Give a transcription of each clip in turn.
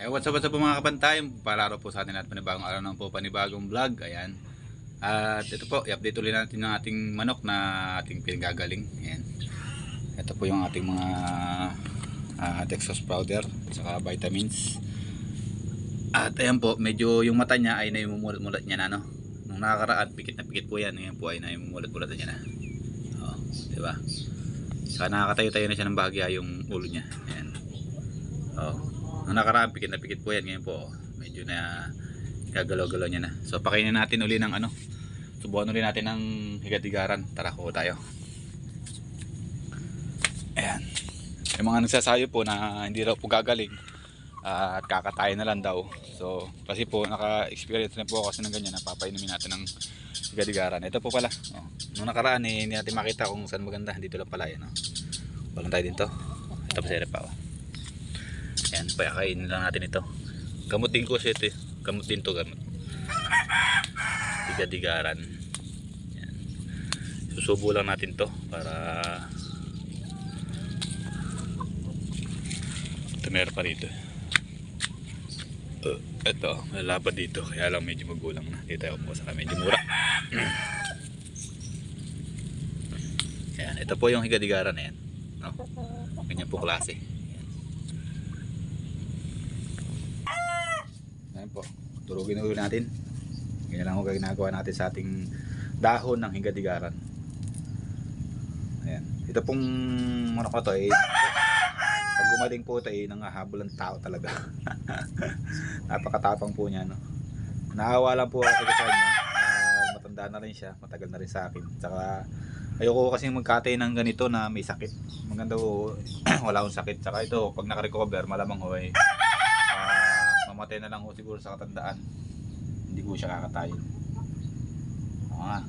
Eh, what's up, what's up mga kapantay? Palaro po sa atin at panibagong araw ng po panibagong vlog. Ayan. At ito po, i-update ulit natin yung ating manok na ating pinagagaling. Ayan. Ito po yung ating mga uh, Texas powder saka vitamins. At ayan po, medyo yung mata niya ay naimumulat-mulat niya na no. Nung nakakaraan, pikit na pikit po yan. Ngayon po ay naimumulat-mulat niya na. Oh, di ba? Saka nakakatayo-tayo na siya ng bahagya yung ulo niya. Ayan. Oh. Nakaraan, pikit na pikit po yan. Ngayon po, medyo na gagalaw-galaw niya na. So, pakainin natin uli ng ano. Subukan uli natin ng higatigaran. Tara ko tayo. Ayan. Yung mga nagsasayo po na hindi raw po gagaling ah, at kakatayin na lang daw. So, kasi po naka-experience na po kasi ng ganyan. Napapainumin natin ng higatigaran. Ito po pala. Oh. Nung nakaraan, eh, hindi natin makita kung saan maganda. Dito lang pala yan. Oh. Walang tayo dito. Ito pa sa pa. Oh. Yan, pakainin lang natin ito. Gamot din ko siya ito. eh. Gamot din to gamot. Diga-digaran. Yan. Susubo lang natin to para ito meron pa rito. Uh, ito, lalaban dito. Kaya lang medyo magulang na. Dito tayo po sa medyo mura. Yan, ito po yung higadigaran na yan. No? Ganyan po klase. Ayan po. Turugin ulit natin. Ganyan lang ako ginagawa natin sa ating dahon ng hingadigaran. Ayan. Ito pong ano ko to eh. Pag gumaling po ito eh, nangahabol ang tao talaga. Napakatapang po niya no. Naawa lang po ako sa kanya. Ah, matanda na rin siya, matagal na rin sa akin. Tsaka ayoko kasi magkatay ng ganito na may sakit. Maganda po wala akong sakit. Tsaka ito, pag nakarecover, malamang ho eh, mamatay na lang ho siguro sa katandaan. Hindi ko siya kakatayin. Oo nga.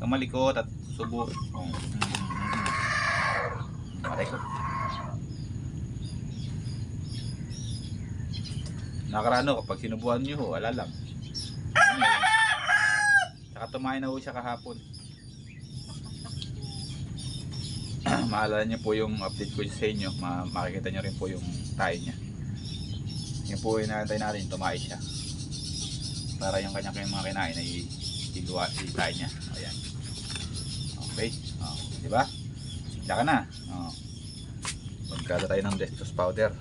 Kamalikot at subo. Oh. Mm. Aray ko. Nakarano kapag sinubuhan niyo ho, wala lang. Saka tumain na ho siya kahapon. Maalala niyo po yung update ko sa inyo. Ma makikita niyo rin po yung tayo niya. Yan po yung nakantay natin, tumain siya. Para yung kanyang kanyang mga kinain ay iluwa, itay niya. Ayan. Okay. Oh, di ba? Sigla ka na. Oh. Magkala tayo ng dextrose powder.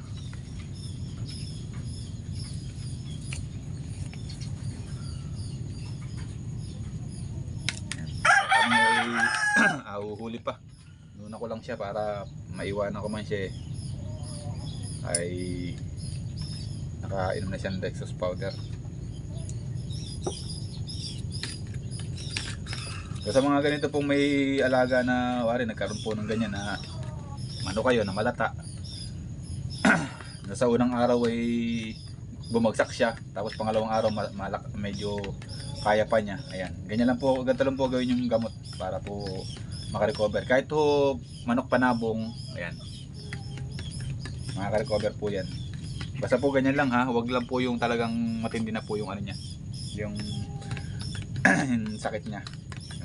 Ahuhuli pa. Nuna ko lang siya para maiwanan ko man siya eh. Ay nakainom na siya ng Dextrose powder. So, sa mga ganito pong may alaga na wari nagkaroon po ng ganyan na ano kayo na malata. Nasa unang araw ay bumagsak siya tapos pangalawang araw ma- malak medyo kaya pa niya. Ayan. Ganyan lang po, ganito lang po gawin yung gamot para po makarecover. Kahit po manok panabong, ayan. Makaka-recover po yan. Basta po ganyan lang ha, wag lang po yung talagang matindi na po yung ano niya. Yung, sakit niya.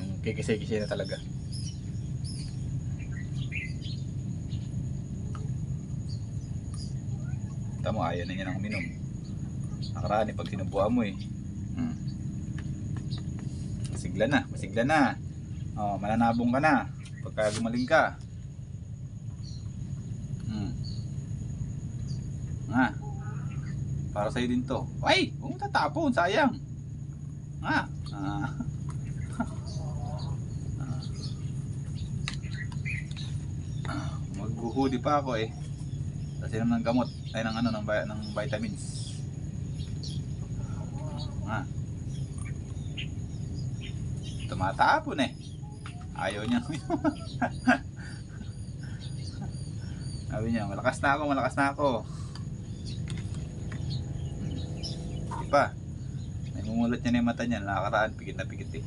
Yung kikisi-kisi na talaga. Tamo, ayaw na niya nang uminom. Nakaraan eh, pag sinubuhan mo eh. Hmm. Masigla na, masigla na. Oh, mananabong ka na. Pagka gumaling ka. Hmm. Nga. Para sa'yo din to. Ay! Huwag tatapon, sayang. Nga. Ah. Ah. Maghuhuli pa ako eh. Kasi naman ng gamot. Ay, ng ano, ng, ng vitamins. Nga. Tumatapon eh. Ayaw niya. Sabi niya, malakas na ako, malakas na ako. Di pa. Namumulat niya na yung mata niya. Nakakaraan, pikit na pikit eh.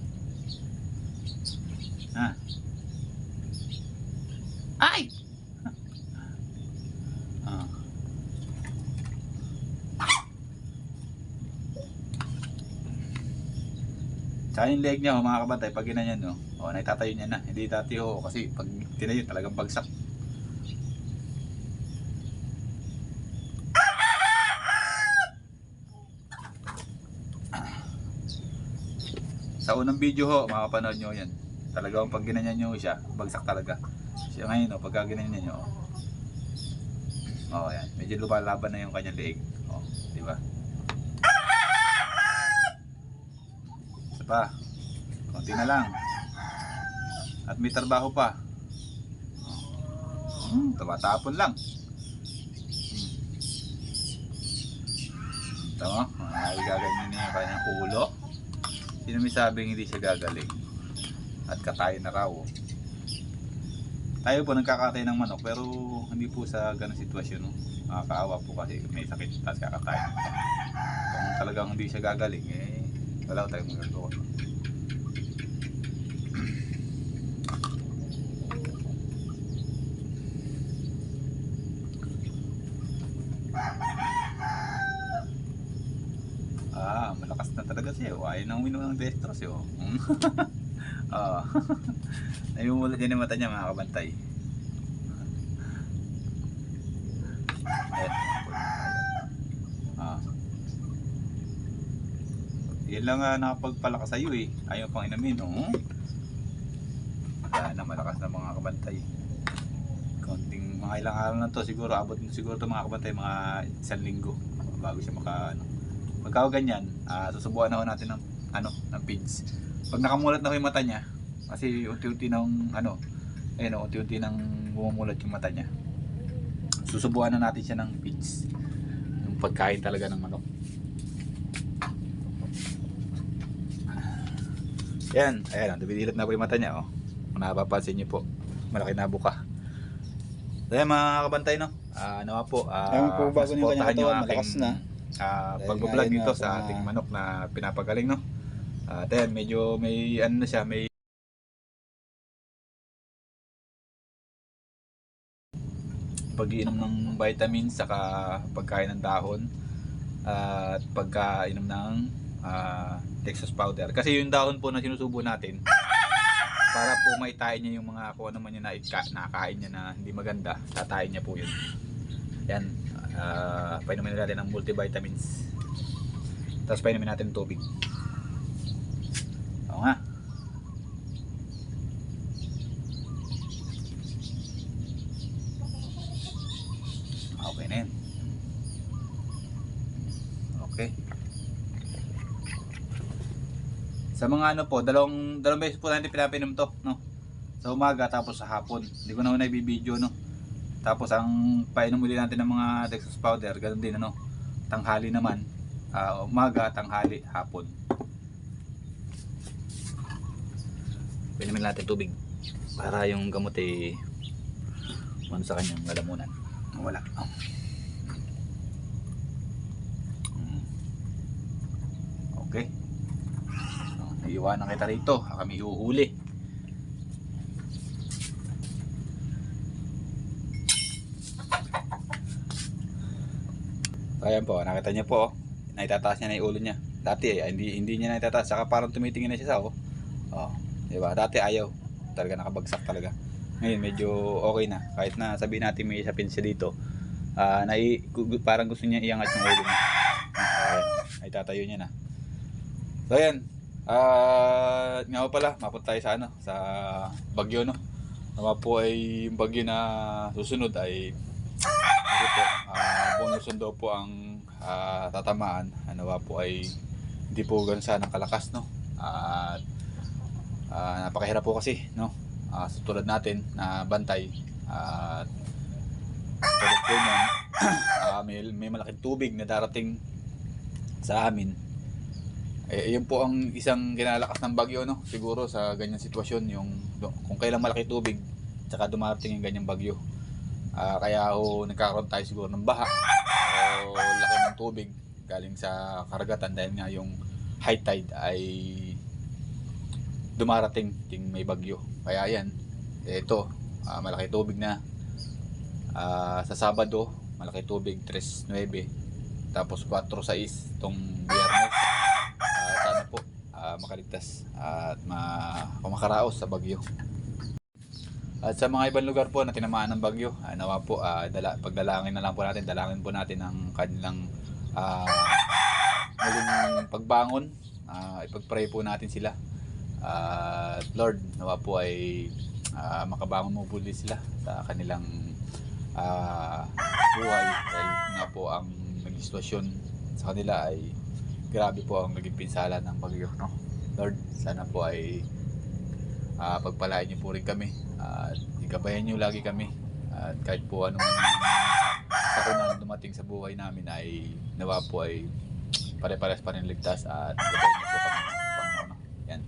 Ha? Ay! ah. Tsaka yung leg niya, oh, mga kabantay, pag ginanyan, no, oh, naitatayo niya na. Hindi dati, oh, kasi pag tinayo, talagang bagsak. Sa unang video ho, makapanood nyo yan. Talagang pag ginanyan nyo siya, bagsak talaga. Siya ngayon, oh, pagka ginanyan nyo, oh. Oh, yan. Medyo lumalaban na yung kanyang leeg. Oh, di ba? Isa pa. Konti na lang. At may trabaho pa. Hmm, tumatapon lang. Hmm. Ito, ay gaganyan niya yung kanyang ulo. Sino may sabing hindi siya gagaling? At katayin na raw. Tayo po nagkakatay ng manok pero hindi po sa ganong sitwasyon. No? Nakakaawa po kasi may sakit tapos kakatayin. Kung talagang hindi siya gagaling, eh wala tayong magagawa. Ah, malakas na Ayaw nang uminom ng dextrose siya. oh. Ah. Nayumulat din yung mata niya mga kabantay. Ah. Yan lang nga nakapagpalakas sa iyo eh. Ayaw pang inamin. Oh. Yan na malakas na mga kabantay. Konting mga ilang araw na to siguro abot siguro to mga kabantay mga isang linggo bago siya maka ano. Pagka ganyan, ah, susubukan na ho natin ng ano, ng pids. Pag nakamulat na ho yung mata niya, kasi unti-unti ng ano, ayun oh, unti-unti nang bumumulat yung mata niya. Susubukan na natin siya ng pids. Yung pagkain talaga ng manok. Yan, ayan, dumidilat na po yung mata niya, oh. Kung napapansin niyo po, malaki na buka. Yan mga kabantay, no? Ah, ano nga po, ah, Ayun po, bago suportahan kanyang katawan, malakas na. Dahil pagbablog nga, sa ating manok na pinapagaling, no? At ayan, medyo may ano na siya, may pag-iinom ng vitamins saka pagkain ng dahon at pagkainom ng ah, Texas powder. Kasi yung dahon po na sinusubo natin para po maitain niya yung mga kung ano man yung naika, nakain niya na hindi maganda, tatayin niya po yun. Yan. Uh, painumin natin ng multivitamins. Tapos painumin natin tubig. Oo nga. Okay na yan. Okay. Sa mga ano po, dalawang, dalawang beses po natin pinapinom to, no? Sa umaga tapos sa hapon. Hindi ko na una ibibideo, no? Tapos ang painom ulit natin ng mga Dextrose powder, ganun din ano. Tanghali naman, ah, umaga, tanghali, hapon. Painumin natin tubig para yung gamot eh ano sa kanyang lalamunan. Wala. Mm. Okay. Oh, Naiiwanan kita rito. Kami huhuli. Ayan po, nakita niyo po, oh. naitataas niya na yung ulo niya. Dati, eh, hindi, hindi niya naitataas. Saka parang tumitingin na siya sa ako. Oh, di ba? Dati ayaw. Talaga nakabagsak talaga. Ngayon, medyo okay na. Kahit na sabihin natin may isapin siya dito. Ah, nai, parang gusto niya iangat yung ulo niya. Ayan, ay tatayo niya na. So ayan. Ah, nga pala, mapunta tayo sa ano, sa Bagyo no. Nawa po ay yung bagyo na susunod ay ano po, ah, buong Luzon po ang ah, tatamaan. Ba po ay hindi po ganun sana kalakas no. At ah, napakahirap po kasi no. Ah, sa tulad natin na bantay at tulad po niyan, ah, may, may malaking tubig na darating sa amin. Eh, yun po ang isang kinalakas ng bagyo, no? Siguro sa ganyang sitwasyon, yung kung kailang malaki tubig, tsaka dumarating yung ganyang bagyo. Ah, kaya ho, nagkakaroon tayo siguro ng baha o laki ng tubig galing sa karagatan dahil nga yung high tide ay dumarating ting may bagyo. Kaya yan, ito, ah, malaki tubig na. Ah, sa Sabado, malaki tubig, 3.9. Tapos 4.6 itong biyernes. Ah, sana po ah, makaligtas at ma makaraos sa bagyo. At sa mga ibang lugar po na tinamaan ng bagyo, ah, nawa po, ah, dala, pagdalangin na lang po natin, dalangin po natin ang kanilang ah, muling pagbangon. Ah, ipag-pray po natin sila At Lord, nawa po ay ah, makabangon mo po sila sa kanilang ah, buhay dahil nga po ang naging sitwasyon sa kanila ay grabe po ang naging pinsala ng bagyo no Lord sana po ay ah, pagpalain niyo po rin kami. At igabayan niyo lagi kami. At kahit po anong sakuna dumating sa buhay namin ay nawa po ay pare-pares pa rin ligtas at gabayan niyo po kami. Yan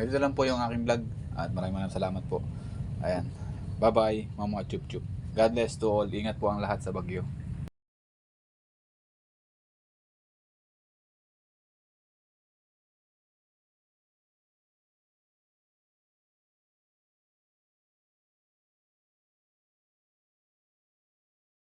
ganito lang po yung aking vlog. At maraming maraming salamat po. Ayan. Bye bye mga mga chup chup. God bless to all. Ingat po ang lahat sa bagyo